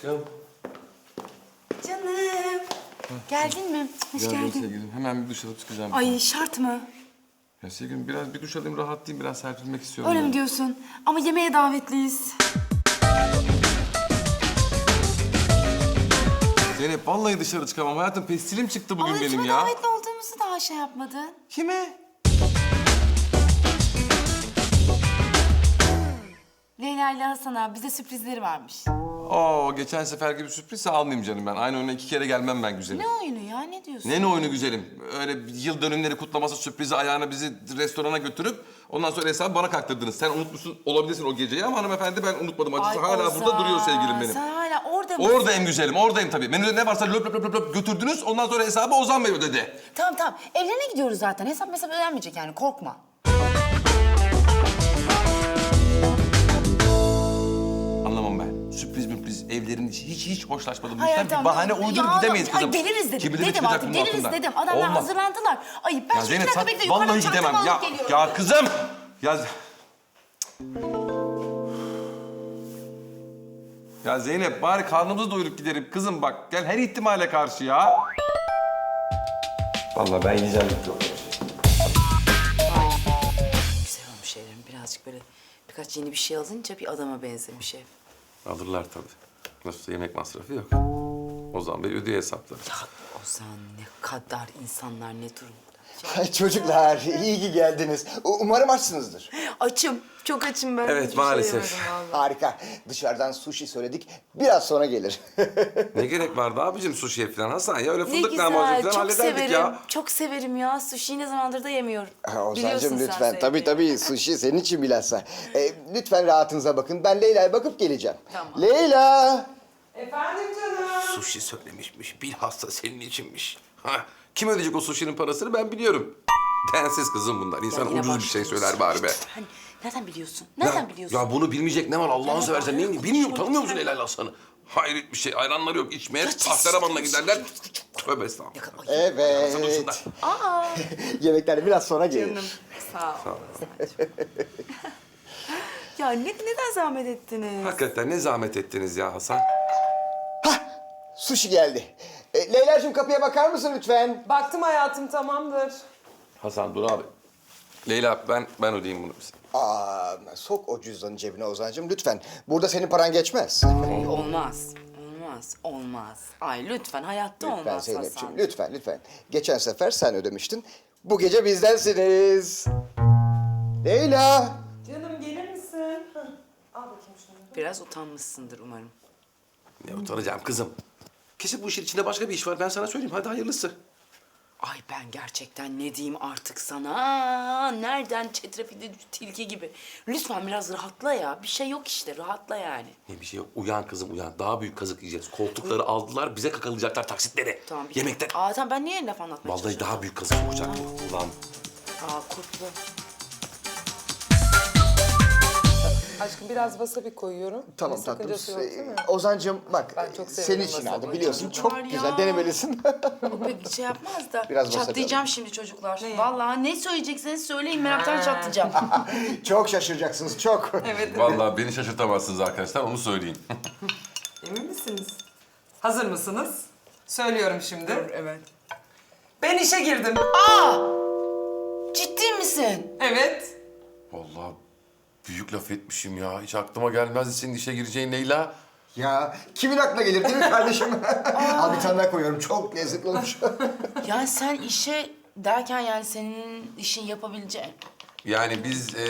Aşkım. Canım. Geldin mi? Hoş Geldim geldin. sevgilim. Hemen bir duş alıp çıkacağım. Ay şart mı? Ya sevgilim biraz bir duş alayım rahatlayayım. Biraz serpilmek istiyorum. Öyle ya. mi diyorsun? Ama yemeğe davetliyiz. Zeynep vallahi dışarı çıkamam. Hayatım pestilim çıktı bugün Ama benim kime ya. davetli olduğumuzu daha şey yapmadın. Kime? Leyla ile Hasan'a bize sürprizleri varmış. Oo geçen sefer gibi sürprizse almayayım canım ben. Aynı oyuna iki kere gelmem ben güzelim. Ne oyunu ya? Ne diyorsun? Ne ne oyunu güzelim? Öyle bir yıl dönümleri kutlaması sürprizi ayağına bizi restorana götürüp ondan sonra hesabı bana kaktırdınız. Sen unutmuşsun olabilirsin o geceyi ama hanımefendi ben unutmadım. Acısı Ay hala Ozan, burada duruyor sevgilim benim. Sen hala orada mısın? Oradayım güzelim, oradayım tabii. Menüde ne varsa löp löp löp löp löp götürdünüz. Ondan sonra hesabı Ozan Bey ödedi. Tamam tamam. Evlerine gidiyoruz zaten. Hesap mesap ödenmeyecek yani. Korkma. Evlerin içi hiç hiç hoşlaşmadım. Tamam. bir bahane uydurup Ya, gidemeyiz kızım. Ay geliriz dedim. Kibirleri dedim çıkacak artık bunun geliriz altından. dedim. Adamlar Olmaz. hazırlandılar. Ay ben Ya şu Zeynep bir dakika sen bekle vallahi çantamı gidemem. alıp Ya, geliyorum. ya kızım. Ya... Ya Zeynep bari karnımızı doyurup giderim. Kızım bak gel her ihtimale karşı ya. Vallahi ben yiyeceğim. Güzel olmuş evlerim. Birazcık böyle birkaç yeni bir şey alınca bir adama benzemiş ev. Alırlar tabii. Nasılsa yemek masrafı yok. Ozan Bey ödüyor hesapları. Ya Ozan ne kadar insanlar ne durumda. Ay çocuklar iyi ki geldiniz. U- Umarım açsınızdır. Açım. Çok açım ben. Evet, Hiçbir şey maalesef. yemedim vallahi. Harika. Dışarıdan sushi söyledik. Biraz sonra gelir. Ne gerek vardı abicim suşiye falan Hasan ya öyle Ne fındık güzel. lahmacun falan Çok hallederdik severim. ya. Çok severim ya. Sushi'yi ne zamandır da yemiyorum. Ha, Biliyorsun Ozan'cığım sen lütfen. Tabii sevdiğimi. tabii sushi senin için bilhassa. Ee, lütfen rahatınıza bakın. Ben Leyla'ya bakıp geleceğim. Tamam. Leyla! Efendim canım. Sushi söylemişmiş, bilhassa senin içinmiş. Ha, kim ödeyecek o sushi'nin parasını ben biliyorum. Densiz kızım bunlar. İnsan Ya yine ucuz bir şey başlıyorsun. söyler bari be. Hani nereden biliyorsun? Nereden biliyorsun? Ya bunu bilmeyecek ne var Allah'ını Ya seversen neyin? Bilmiyorum, tanımıyor musun lütfen. Helal Hasan'ı? Hayret bir şey, ayranları yok, içmeye Ya Tahterevan'la sus, giderler. Tövbe estağfurullah. Evet. Sanırsınlar. Yemekler biraz sonra gelir. Sağ ol. ya ne, neden zahmet ettiniz? Hakikaten ne zahmet ettiniz ya Hasan. Sushi geldi. Ee, Leyla'cığım kapıya bakar mısın lütfen? Baktım hayatım tamamdır. Hasan dur abi. Leyla ben ben ödeyeyim bunu. Aa, sok o cüzdanı cebine Ozan'cığım lütfen. Burada senin paran geçmez. Ay, olmaz. Olmaz. Olmaz. Ay lütfen hayatta Lütfen olmaz Zeynep'ciğim, Hasan. lütfen, lütfen. Geçen sefer sen ödemiştin. Bu gece bizdensiniz. Leyla! Canım gelir misin? Hah, Al bakayım şunu. Biraz utanmışsındır umarım. Ne utanacağım kızım. Kesin bu işin içinde başka bir iş var. Ben sana söyleyeyim. Hadi hayırlısı. Ay ben gerçekten ne diyeyim artık sana? Aa, Nereden çetrefilli tilki gibi. Lütfen biraz rahatla ya. Bir şey yok işte. Rahatla yani. Ne bir şey yok. Uyan kızım uyan. Daha büyük kazık yiyeceğiz. Koltukları aldılar. Bize kakalayacaklar taksitleri. Tamam. bir- Yemekten. Aa tamam ben niye laf anlatmaya Vallahi çalışıyorum? daha büyük kazık olacak bu. Ulan. Aa kurtlu. Aşkım biraz wasabi koyuyorum. Tamam Bir tatlım. sakıncası yok değil mi? Ee, Ozancığım bak Ben çok senin için wasabi. aldım biliyorsun. Çok ya. güzel denemelisin. Pek şey yapmaz da. Biraz wasabi çatlayacağım şimdi çocuklar. Vallahi ne söyleyecekseniz söyleyin meraktan çatlayacağım. çok şaşıracaksınız çok. Evet. Vallahi beni şaşırtamazsınız arkadaşlar. Onu söyleyeyim. Emin misiniz? Hazır mısınız? Söylüyorum şimdi. evet. Ben işe girdim. Ciddi misin? Evet. Vallahi büyük laf etmişim ya. Hiç aklıma gelmezdi senin işe gireceğin Leyla. Ya kimin aklına gelir değil mi kardeşim? Al bir tane daha koyuyorum. Çok lezzetli olmuş. Yani sen işe derken yani senin işin yapabileceğin. Yani biz e,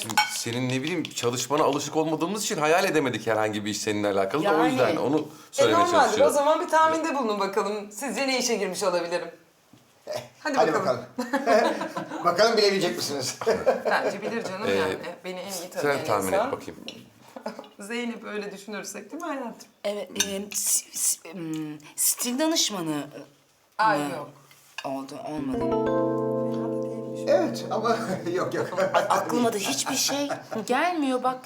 şimdi senin ne bileyim çalışmana alışık olmadığımız için hayal edemedik herhangi bir iş seninle alakalı da o Yani. yüzden onu E söylemeye normaldir. O çalışıyorum. zaman bir tahminde bulunun bakalım. Sizce ne işe girmiş olabilirim? Hadi, Hadi bakalım. bakalım. bakalım bilebilecek misiniz? Bence bilir canım Ee, yani. Beni en iyi tanıyan Sen tahmin insan. et bakayım. Zeynep öyle düşünürsek değil mi hayatım? Evet, e, s- s- m, stil danışmanı Ay mı yok. oldu, olmadı evet ama yok yok. Aklıma da hiçbir şey gelmiyor bak.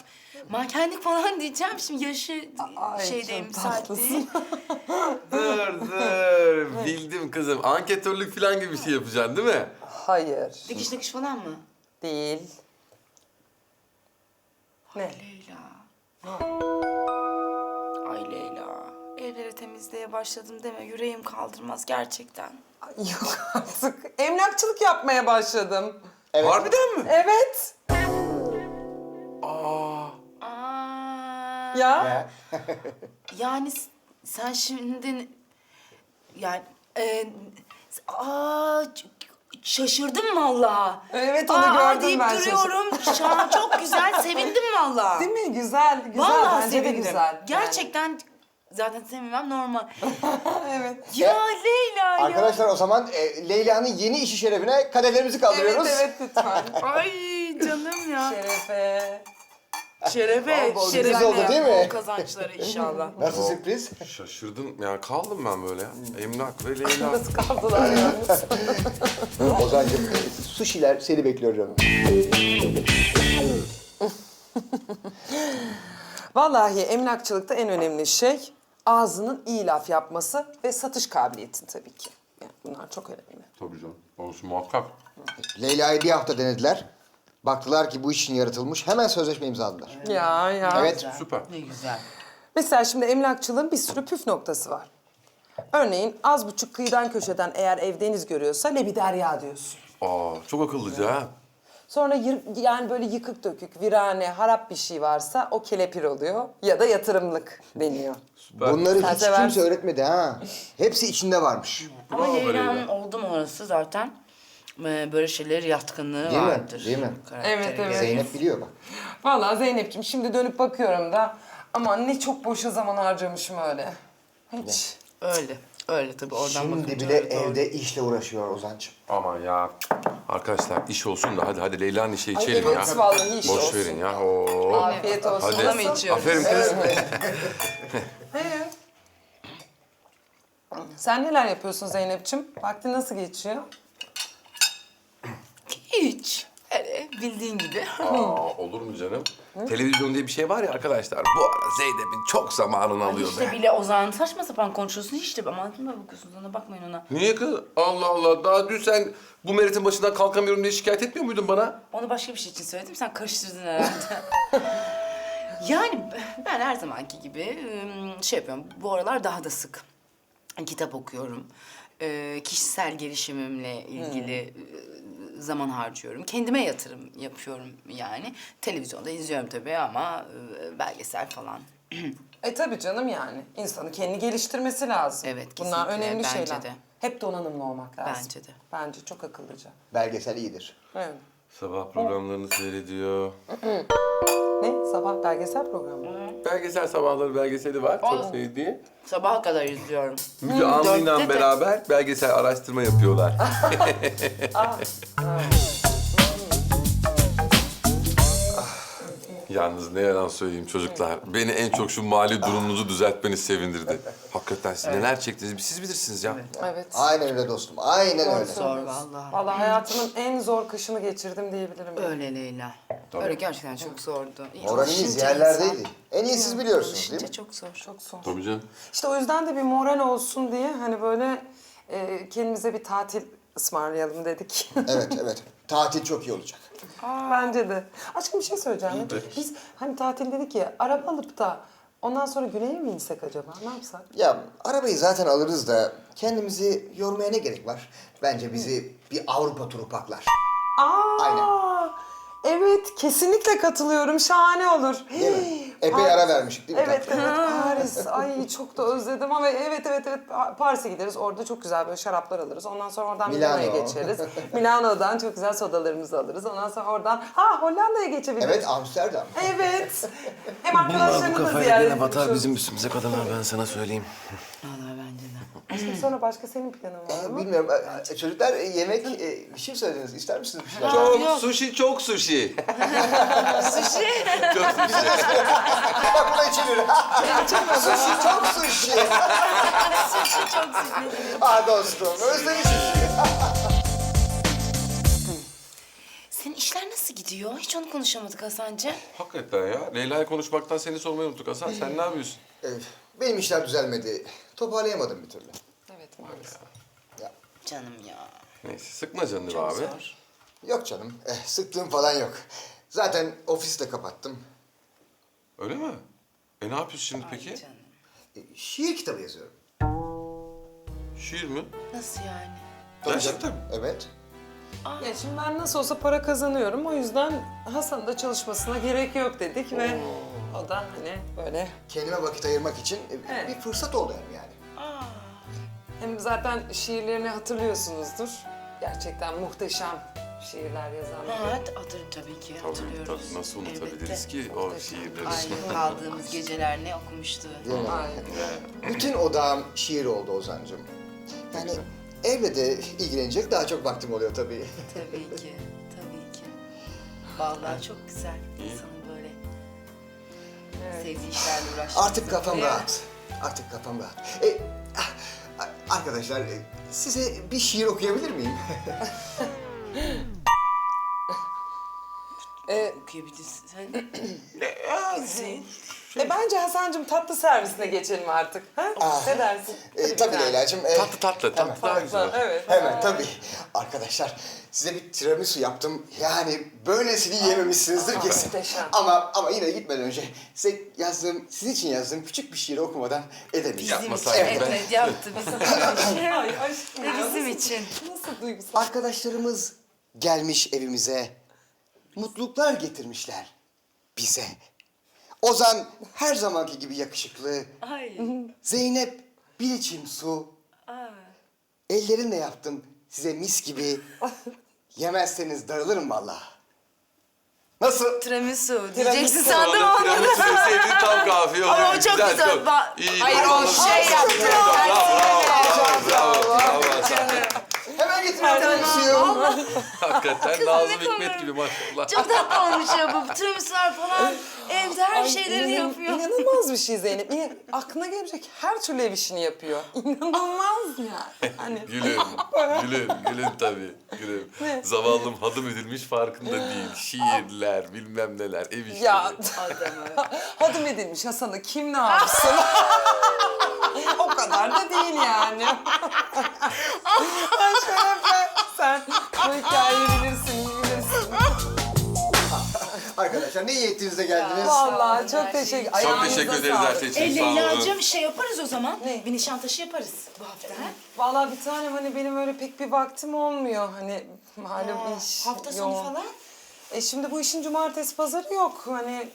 Mankenlik falan diyeceğim şimdi yaşı Ay, şeydeyim çok tatlısın. değil. dur dur. Bildim kızım. Anketörlük falan gibi bir şey yapacaksın değil mi? Hayır. Dikiş dikiş falan mı? Değil. Ne? Leyla. Ay Leyla, evleri temizliğe başladım deme. Yüreğim kaldırmaz gerçekten. Ay, Yok artık. Emlakçılık yapmaya başladım. Evet. Harbiden mi? Evet. Aa. Ya. Ya. yani s- sen şimdi... Yani... E, aa, ç- şaşırdım vallahi. Evet, onu Aa, gördüm deyip ben, duruyorum. Şu an çok güzel, sevindim vallahi. Değil mi? Güzel, güzel. Vallahi Bence de sevindim. güzel. Gerçekten zaten sevinmem normal. evet. ya Leyla ya. Arkadaşlar o zaman e, Leyla'nın yeni işi şerefine kadelerimizi kaldırıyoruz. Evet, evet lütfen. Ay canım ya. Şerefe. Şerefe, bol şerefe. güzel oldu değil mi? Bol kazançları inşallah. Nasıl sürpriz? Şaşırdım. Yani kaldım ben böyle ya. Emlak ve Leyla. Nasıl kaldılar yalnız? Ozan'cığım suşiler seni bekliyor canım. Vallahi emlakçılıkta en önemli şey ağzının iyi laf yapması ve satış kabiliyetin tabii ki. Yani bunlar çok önemli. Tabii canım. Olsun muhakkak. Leyla'yı bir hafta denediler. Baktılar ki bu iş için yaratılmış. Hemen sözleşme imzaladılar. Ya ya. Evet. Süper. Ne güzel. Mesela şimdi emlakçılığın bir sürü püf noktası var. Örneğin az buçuk kıyıdan köşeden eğer ev deniz görüyorsa lebi derya diyorsun. Aa çok akıllıca ha. Sonra yır- yani böyle yıkık dökük, virane, harap bir şey varsa o kelepir oluyor ya da yatırımlık deniyor. Süper. Bunları Sen hiç seversin. kimse öğretmedi ha. Hepsi içinde varmış. Ama Bravo Leyla. oldu mu orası zaten böyle şeyler yatkınlığı Değil mi? vardır. Değil mi? Evet, evet. Zeynep biliyor bak. Vallahi Zeynep'ciğim şimdi dönüp bakıyorum da aman ne çok boşa zaman harcamışım öyle. Hiç. Öyle. Öyle tabii oradan Şimdi bakınca bile öyle doğru. evde işle uğraşıyor Ozan'cığım. Aman ya. Arkadaşlar iş olsun da hadi hadi Leyla'nın işe Ay, içelim evet, ya. vallahi iş Boş olsun. verin ya. Oo. Afiyet olsun. Hadi. O da mı içiyoruz? Aferin kız. Sen neler yapıyorsun Zeynep'ciğim? Vakti nasıl geçiyor? Hiç. Öyle bildiğin gibi. Aa, olur mu canım? Televizyon diye bir şey var ya arkadaşlar. Bu ara Zeynep'in çok zamanını alıyor işte be. bile Ozan saçma sapan konuşuyorsun işte. Aman kime bakıyorsunuz ona bakmayın ona. Niye kız? Allah Allah. Daha dün sen bu meritin başından kalkamıyorum diye şikayet etmiyor muydun bana? Onu başka bir şey için söyledim. Sen karıştırdın herhalde. yani ben her zamanki gibi ım, şey yapıyorum. Bu aralar daha da sık kitap okuyorum. Ee, kişisel gelişimimle ilgili e, zaman harcıyorum. Kendime yatırım yapıyorum yani. Televizyonda izliyorum tabii ama e, belgesel falan. E tabii canım yani. İnsanı kendi geliştirmesi lazım. Evet, Bunlar kesinlikle, önemli bence şeyler. de. Hep donanımlı olmak lazım. Bence de. Bence çok akıllıca. Belgesel iyidir. Evet. Sabah programlarını seyrediyor. Ne? Sabah belgesel programı. Belgesel sabahları belgeseli var. Çok sevdiği. Sabaha kadar izliyorum. Müge Anlı'yla dörtte de. beraber belgesel araştırma yapıyorlar. Yalnız ne yalan söyleyeyim çocuklar. Beni en çok şu mali durumunuzu düzeltmeniz sevindirdi. Hakikaten siz neler çektiniz siz bilirsiniz ya. Evet. Aynen öyle dostum. Aynen öyle. Zor vallahi. Vallahi hayatımın en zor kışını geçirdim diyebilirim. Öyle Leyla. Öyle gerçekten çok zordu. İyi, Moraliniz alışınca yerlerdeydi. insan- En iyi siz biliyorsunuz değil mi? Alışınca çok zor. Çok zor. Tabii canım. İşte o yüzden de bir moral olsun diye hani böyle e, kendimize bir tatil ısmarlayalım dedik. Evet evet. Tatil çok iyi olacak. Bence de. Aşkım bir şey söyleyeceğim. Biz hani tatil dedik ya araba alıp da ondan sonra güneye mi insek acaba? Ne yapsak? Ya arabayı zaten alırız da kendimizi yormaya ne gerek var? Bence bizi bir Avrupa turu paklar. Aa! Aynen. Evet, kesinlikle katılıyorum. Şahane olur. Değil mi? Epey Paris. ara vermiştik değil mi? Evet, tatlım? evet. Paris. Ay çok da özledim ama evet, evet, evet. Pa- Paris'e gideriz. Orada çok güzel böyle şaraplar alırız. Ondan sonra oradan Milano. Milano'ya geçeriz. Milano'dan çok güzel sodalarımızı alırız. Ondan sonra oradan ha Hollanda'ya geçebiliriz. Evet Amsterdam. Evet. Hem arkadaşlarımızı da ziyaret etmiş oluruz. üstümüze kadınlar ben sana söyleyeyim. Aşkım sonra başka senin planın var mı? bilmiyorum. Ee, Çocuklar e, yemek e, bir şey söylediniz. İster misiniz bir şeyler? Çok sushi, çok sushi. Sushi. çok sushi. Bak buna içilir. sushi çok sushi. Sushi çok sushi. Aa dostum özlemişim. Senin işler nasıl gidiyor? Hiç onu konuşamadık Hasan'cığım. Hakikaten ya. Leyla'ya konuşmaktan seni sormayı unuttuk Hasan. Sen ne yapıyorsun? Ee, benim işler düzelmedi. Toparlayamadım bir türlü. Evet maalesef. Ya, Canım ya. Neyse sıkma canını be Çok abi. zor. yok canım. Eh, sıktığım falan yok. Zaten ofisi de kapattım. Öyle mi? E ne yapıyorsun şimdi peki? Canım. E, Şiir kitabı yazıyorum. Şiir mi? Nasıl yani? Gerçekten mi? Evet. Ya şimdi ben nasıl olsa para kazanıyorum. O yüzden Hasan'ın da çalışmasına gerek yok dedik ve o da hani böyle. Kendime vakit ayırmak için e, Evet. bir fırsat oldu hem yani. Hem zaten şiirlerini hatırlıyorsunuzdur. Gerçekten muhteşem şiirler yazan. Evet, hatır tabii ki hatırlıyoruz. Tabii, nasıl unutabiliriz ki o şiirleri? Aynen kaldığımız geceler ne okumuştu. Değil mi? Aynen. Bütün odağım şiir oldu Ozan'cığım. Yani evle de ilgilenecek daha çok vaktim oluyor tabii. Tabii ki, tabii ki. Vallahi çok güzel böyle sevdiği işlerle uğraşması. Artık kafam rahat. Artık kafam rahat. E, ah, ah, arkadaşlar e, size bir şiir okuyabilir miyim? Ee, Okuyabilirsin. E bence Hasan'cığım tatlı servisine geçelim artık. Ha? Ne dersin? E, tabii Leyla'cığım. e, Tatlı tatlı, tatlı daha güzel. Evet. Hemen tabii. Arkadaşlar size bir tiramisu yaptım. Yani böylesini yememişsinizdir kesin. muhteşem. Ama ama yine gitmeden önce size yazdığım, sizin için yazdığım küçük bir şiiri okumadan için. Yapmasaydın Evet, ben- evet yaptı bizim için. Ay aşkım ya. Bizim için. Nasıl duygusal? Arkadaşlarımız gelmiş evimize. Mutluluklar getirmişler bize. Ozan her zamanki gibi yakışıklı. Ay. Zeynep bir içim su. Ellerimle yaptım size mis gibi. Yemezseniz darılırım vallahi. Nasıl? Tiramisu diyeceksin sandım ama. tiramisu sevdiğin tam kafiye oldu. Ama o çok güzel. çok. Ba- İyi, Hayır bravo. o şey yaptı. Bravo, bravo. Hemen getiriyorum suyu. Hakikaten Nazım Hikmet gibi maşallah. Çok tatlı olmuş ya bu tiramisular falan. Evde her Ay, şeylerini inan- yapıyor. İnanılmaz bir şey Zeynep. İnan- aklına gelecek her türlü ev işini yapıyor. İnanılmaz ya. Hani Gülüm, gülüm, gülüm tabii. Gülüm. Zavallım hadım edilmiş farkında değil. Şiirler, bilmem neler, ev işleri. ya Adamı. hadım edilmiş Hasan'ı kim ne yapsın? o kadar da değil yani. Ay Şerefe sen bu hikayeyi bilirsin, iyi bilirsin. Arkadaşlar ne iyi ettiniz de geldiniz. Vallahi çok şey teşekkür Çok Ayağınıza teşekkür ederiz her sağlık. şey için. E Sağ olun. Leyla'cığım şey yaparız o zaman. Ne? Bir nişantaşı yaparız bu hafta. ha? Vallahi bir tanem hani benim öyle pek bir vaktim olmuyor. Hani malum Aa, iş hafta sonu yoğun. falan? E şimdi bu işin cumartesi pazarı yok. Hani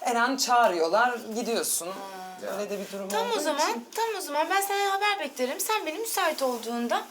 her an çağırıyorlar, gidiyorsun. Öyle de bir durum Tam olduğu o zaman, için. tam o zaman ben sana haber beklerim. Sen beni müsait olduğunda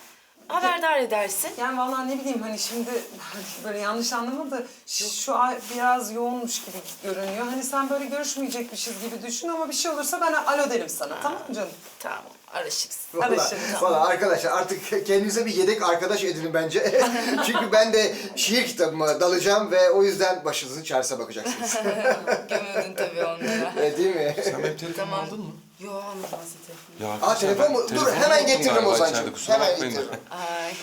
haberdar edersin. Yani vallahi ne bileyim hani şimdi böyle yanlış anlama da şu ay biraz yoğunmuş gibi görünüyor. Hani sen böyle görüşmeyecekmişiz gibi düşün ama bir şey olursa ben alo derim sana. Tamam mı canım? Tamam, araşırız. Vallahi, Alışırız. vallahi arkadaşlar artık kendinize bir yedek arkadaş edinin bence. Çünkü ben de şiir kitabıma dalacağım ve o yüzden başınızın çaresine bakacaksınız. Gömüldün tabii onlara. E, Değil mi? Sen benim telefonumu aldın mı? Yo aslında telefonu. Ya Aa telefon mu? Dur telefonumu hemen unuttum getiririm galiba Ozan'cığım. kusura Hemen bakmayın. getiririm. Ay.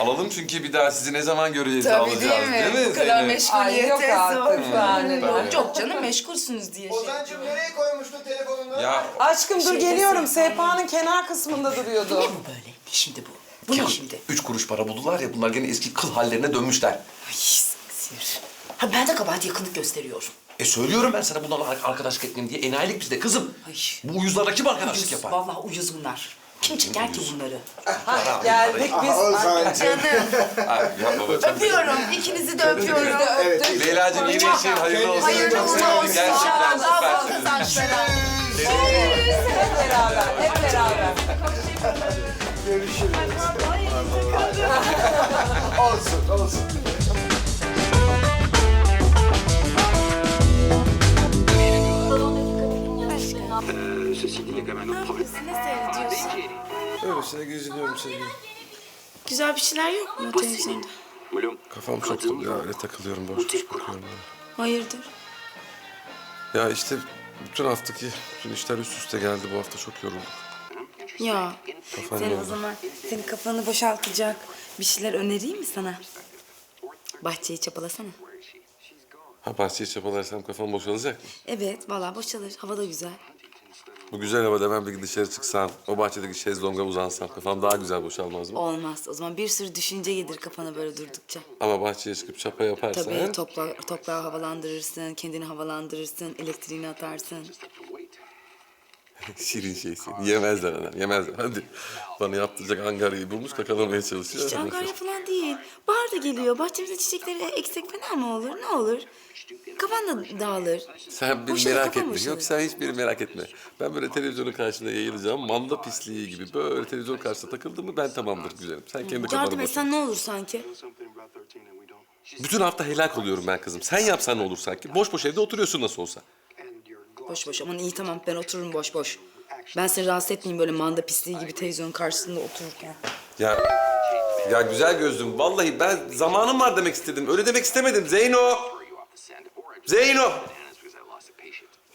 Alalım çünkü bir daha sizi ne zaman göreceğiz Tabii alacağız değil mi? değil mi? Bu kadar Zeynep? meşguliyete Ay yok artık zor. yani. Tabii. Yok canım meşgulsünüz diye. şey. Ozan'cığım nereye koymuştun telefonunu? Ya Aşkım dur Şeyde geliyorum. sen- Sehpanın kenar kısmında duruyordu. Bu böyle. Şimdi bu. Bu ne şimdi? üç kuruş para buldular ya bunlar gene eski kıl hallerine dönmüşler. Ay sinir. Ha ben de kabahat yakınlık gösteriyorum. E söylüyorum ben sana bunlarla arkadaşlık etmeyeyim diye. Enayilik bizde kızım. Ay. Bu uyuzlarla kim arkadaşlık Uyuz, yapar? vallahi uyuz bunlar. Kim çeker ki bunları? Ha, geldik biz. Aha Ozan'cığım. Canım. Ay be. çok- öpüyorum. İkinizi de öpüyorum. Evet. Leyla'cığım yeni işin hayırlı olsun. Hayırlı Çok uğurlu sevindim. olsun. Gerçekten Daha bol süpersiniz. kazançlara. Hep beraber, hep beraber. Görüşürüz. olsun, olsun. Euh, ceci dit, il y a quand même un autre problème. Ne seyrediyorsun? Öylesine geziniyorum sevgilim. Güzel bir şeyler yok mu televizyonda? Oğlum, Kafam çok dolu ya öyle takılıyorum boş boş bakıyorum. Hayırdır? Ya işte bütün haftaki bütün işler üst üste geldi bu hafta çok yoruldum. Ya Kafam sen o yoruldu. zaman senin kafanı boşaltacak bir şeyler önereyim mi sana? Bahçeyi çapalasana. Ha bahçeye çapalarsam kafam boşalacak mı? Evet vallahi boşalır. Hava da güzel. Bu güzel havada ben bir dışarı çıksam, o bahçedeki şezlonga uzansam kafam daha güzel boşalmaz mı? Olmaz. O zaman bir sürü düşünce gelir kafana böyle durdukça. Ama bahçeye çıkıp çapa yaparsan... Tabii topla, toprağı havalandırırsın, kendini havalandırırsın, elektriğini atarsın. Şirin şey seni. Yemezler anam, yemezler. Hadi. Bana yaptıracak angaryayı bulmuş kakalamaya çalışıyor. Hiç Ankara'ya falan değil. Bahar da geliyor. Bahçemize çiçekleri eksik fena mı olur? Ne olur? Kafan da dağılır. Sen beni Boşuna merak kafam etme. boşalır. Yok sen hiçbiri merak etme. Ben böyle televizyonun karşısında yayılacağım. Manda pisliği gibi böyle televizyon karşısında takıldım mı ben tamamdır güzelim. Sen kendi kafanı Yardım boş ver. etsen ne olur sanki? Bütün hafta helak oluyorum ben kızım. Sen yapsan ne olur sanki? Boş boş evde oturuyorsun nasıl olsa. Boş boş aman iyi tamam ben otururum boş boş. Ben seni rahatsız etmeyeyim böyle manda pisliği gibi televizyonun karşısında otururken. Ya ya güzel gözlüm. Vallahi ben zamanım var demek istedim. Öyle demek istemedim Zeyno. Zeyno.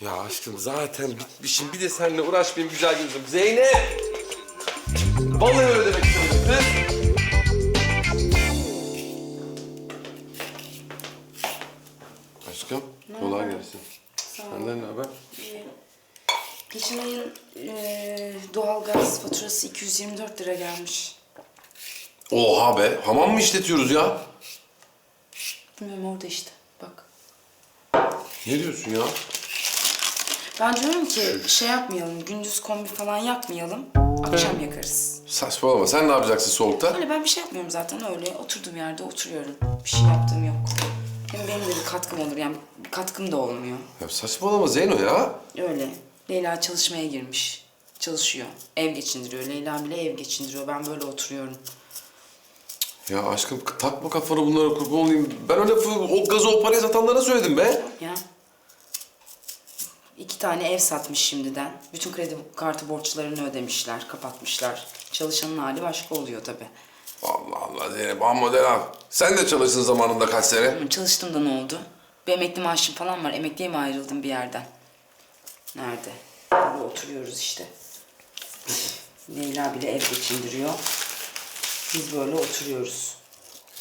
Ya aşkım zaten bitmişim. Bir de seninle uğraşmayayım güzel gözlüm. Zeynep. Vallahi öyle demek istemedim. Aşkım kolay gelsin. Senden ne haber? Geçen ayın eee doğalgaz faturası 224 lira gelmiş. Oha be. Hamam mı işletiyoruz ya? Bilmiyorum orada işte bak. Ne diyorsun ya? Ben diyorum ki şey yapmayalım, gündüz kombi falan yakmayalım. Akşam yakarız. Saçmalama. Sen ne yapacaksın soğukta? Öyle ben bir şey yapmıyorum zaten öyle. Oturduğum yerde oturuyorum. Bir şey yaptığım yok. Hem benim de bir katkım olur yani bir katkım da olmuyor. Ya saçmalama Zeyno ya. Öyle. Leyla çalışmaya girmiş. Çalışıyor. Ev geçindiriyor. Leyla bile ev geçindiriyor. Ben böyle oturuyorum. Ya aşkım takma kafanı bunlara kurban olayım. Ben öyle o gazı o parayı satanlara söyledim be. Ya. İki tane ev satmış şimdiden. Bütün kredi kartı borçlarını ödemişler, kapatmışlar. Çalışanın hali başka oluyor tabii. Allah Allah Zeynep amma de lan. Sen de çalıştın zamanında kaç sene. Çalıştım da ne oldu? Bir emekli maaşım falan var. Emekliye mi ayrıldım bir yerden? Nerede? Burada oturuyoruz işte. Leyla bile ev geçindiriyor. Biz böyle oturuyoruz.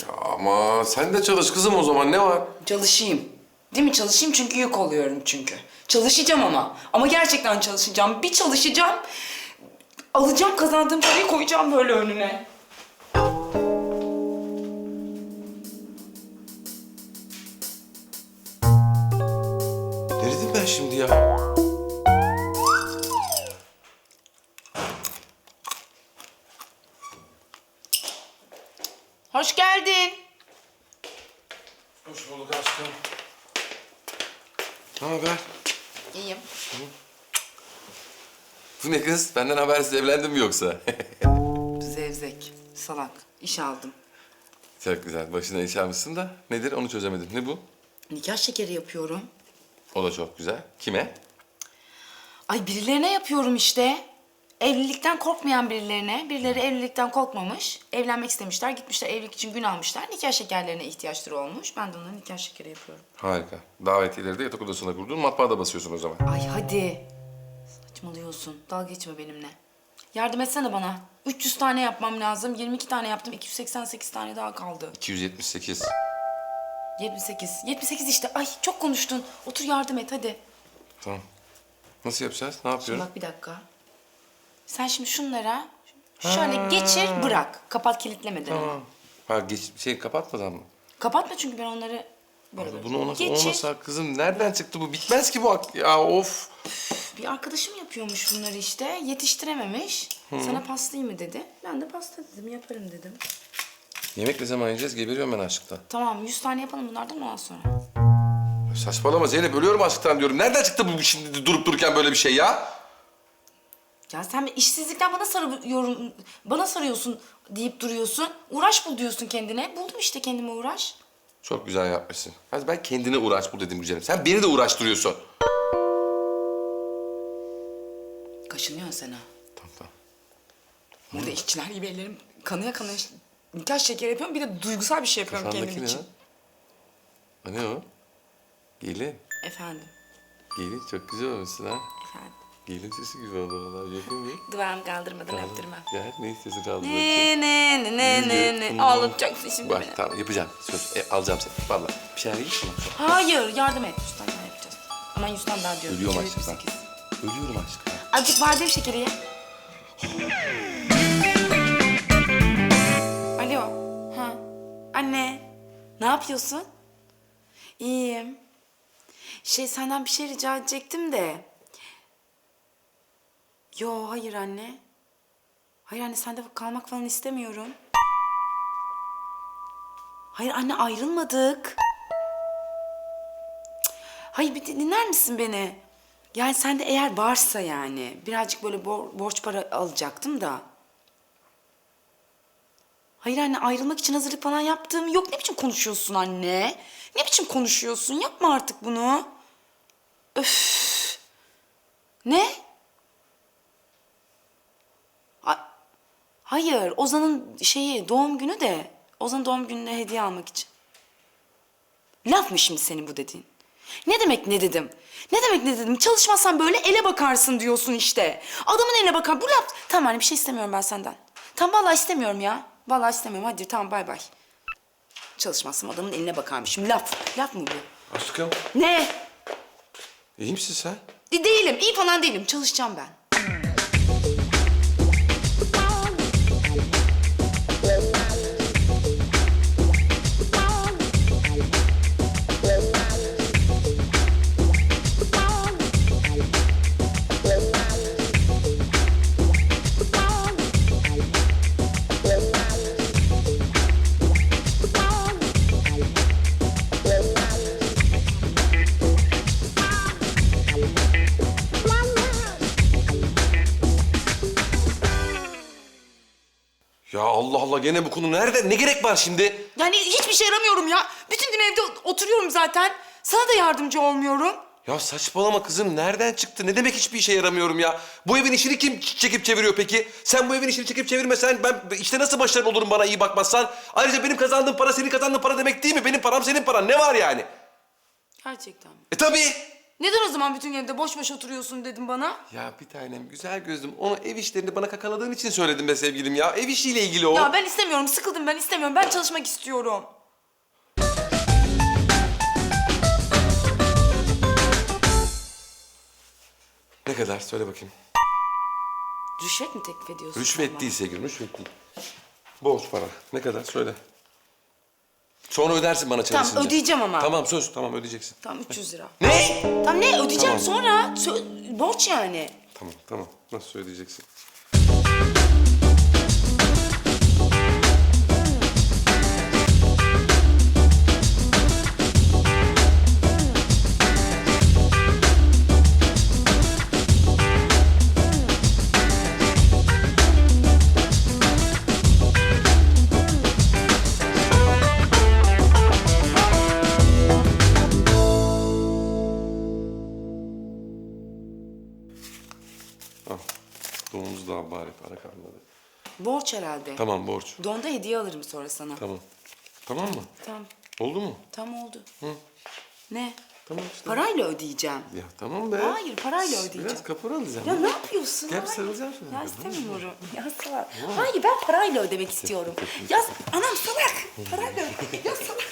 Ya ama sen de çalış kızım o zaman ne var? Çalışayım. Değil mi çalışayım çünkü yük oluyorum çünkü. Çalışacağım ama. Ama gerçekten çalışacağım. Bir çalışacağım. Alacağım kazandığım parayı koyacağım böyle önüne. Ne dedim ben şimdi ya? Haber? İyiyim. Bu ne kız? Benden habersiz evlendin mi yoksa? Zevzek, salak. İş aldım. Çok güzel. Başına iş almışsın da. Nedir onu çözemedim. Ne bu? Nikah şekeri yapıyorum. O da çok güzel. Kime? Ay birilerine yapıyorum işte. Evlilikten korkmayan birilerine. Birileri evlilikten korkmamış. Evlenmek istemişler. Gitmişler evlilik için gün almışlar. Nikah şekerlerine ihtiyaçları olmuş. Ben de onlara nikah şekeri yapıyorum. Harika. Davetiyeleri de yatak odasına kurdun. Matbaada basıyorsun o zaman. Ay hadi. Saçmalıyorsun. Dalga geçme benimle. Yardım etsene bana. 300 tane yapmam lazım. 22 tane yaptım. 288 tane daha kaldı. 278. 78. 78 işte. Ay çok konuştun. Otur yardım et hadi. Tamam. Nasıl yapacağız? Ne yapıyorum? Bak bir dakika. Sen şimdi şunlara şöyle geçir bırak. Kapat kilitlemeden ama. Tamam. Ha geç, şey kapatmadan mı? Kapatma çünkü ben onları böyle Bunu olmasa, geçir. olmasa kızım nereden çıktı bu? Bitmez ki bu ak- ya of. Bir arkadaşım yapıyormuş bunları işte. Yetiştirememiş. Sana paslayayım mı dedi. Ben de pasta dedim yaparım dedim. Yemek ne zaman yiyeceğiz? Geberiyorum ben açlıktan. Tamam 100 tane yapalım bunlardan ondan sonra. Saçmalama Zeynep ölüyorum açlıktan diyorum. Nereden çıktı bu şimdi durup dururken böyle bir şey ya? Ya sen işsizlikten bana sarıyorum, bana sarıyorsun deyip duruyorsun. Uğraş bul diyorsun kendine. Buldum işte kendime uğraş. Çok güzel yapmışsın. Hadi ben kendine uğraş bul dedim güzelim. Sen beni de uğraştırıyorsun. Kaşınıyorsun sen ha. Tamam tamam. Burada işçiler gibi ellerim kanıya kanıya nikah şekeri yapıyorum. Bir de duygusal bir şey yapıyorum Kafandaki kendim ne için. ne o? Gelin. Efendim, Gelin çok güzel olmuşsun ha. efendim. Gelin sesi gibi oldu valla. Yapayım mı? Dudağımı kaldırmadan öptürmem. Gel ne istiyorsun kaldır Ne ne ne ne ne ne. Ağlatacaksın şimdi Bak beni. tamam yapacağım. Söz e, alacağım seni. Valla. Bir şey arayayım mı? Hayır, yardım et. Yüzden daha yapacağız. Aman yüzden daha diyorum. Ölüyorum İki, açlıktan. sekiz. Ölüyorum açlıktan. Azıcık badem şekeri ye. Alo. Ha. Anne. Ne yapıyorsun? İyiyim. Şey senden bir şey rica edecektim de. Yo hayır anne. Hayır anne sende kalmak falan istemiyorum. Hayır anne ayrılmadık. Hayır bir dinler misin beni? Yani sende eğer varsa yani birazcık böyle bor- borç para alacaktım da. Hayır anne ayrılmak için hazırlık falan yaptığım yok. Ne biçim konuşuyorsun anne? Ne biçim konuşuyorsun? Yapma artık bunu. Öf. Ne? Hayır, Ozan'ın şeyi doğum günü de Ozan'ın doğum gününe hediye almak için. Laf mı şimdi senin bu dediğin? Ne demek ne dedim? Ne demek ne dedim? Çalışmazsan böyle ele bakarsın diyorsun işte. Adamın eline bakar. Bu laf... Tamam anne bir şey istemiyorum ben senden. Tamam vallahi istemiyorum ya. Vallahi istemiyorum. Hadi tamam bay bay. Çalışmazsam adamın eline bakarmışım. Laf. Laf mı bu? Aşkım Ne? iyi misin sen? De- değilim. iyi falan değilim. Çalışacağım ben. Allah gene bu konu nerede? Ne gerek var şimdi? Yani hiçbir şey yaramıyorum ya. Bütün gün evde oturuyorum zaten. Sana da yardımcı olmuyorum. Ya saçmalama kızım nereden çıktı? Ne demek hiçbir işe yaramıyorum ya? Bu evin işini kim ç- çekip çeviriyor peki? Sen bu evin işini çekip çevirmesen ben işte nasıl başarılı olurum bana iyi bakmazsan? Ayrıca benim kazandığım para senin kazandığın para demek değil mi? Benim param senin paran ne var yani? Gerçekten mi? E tabii. Neden o zaman bütün gün evde boş boş oturuyorsun dedim bana? Ya bir tanem güzel gözlüm onu ev işlerini bana kakaladığın için söyledim be sevgilim ya. Ev işiyle ilgili o. Ya ben istemiyorum, sıkıldım ben istemiyorum. Ben çalışmak istiyorum. Ne kadar söyle bakayım. Rüşvet mi teklif ediyorsun? Rüşvet bana? değil sevgilim rüşvet değil. Borç para. Ne kadar söyle. Sonra ödersin bana çalışınca. ödeyeceğim ama. Tamam söz tamam ödeyeceksin. Tamam 300 lira. Ne? Tamam ne ödeyeceğim Tamam. sonra. Sö- borç yani. Tamam tamam nasıl ödeyeceksin? Borç herhalde. Tamam borç. Donda hediye alırım sonra sana. Tamam. Tamam mı? Tamam. Oldu mu? Tam oldu. Ne? Tamam işte. Parayla ödeyeceğim. Ya tamam be. Hayır, parayla ödeyeceğim. Biraz kapora alacağım. Ya ne yapıyorsun? Gel Hayır. sarılacağım sana. Ya istemiyorum. Ya salak. Hayır ben parayla ödemek istiyorum. Ya anam salak. Parayla öde. Ya salak.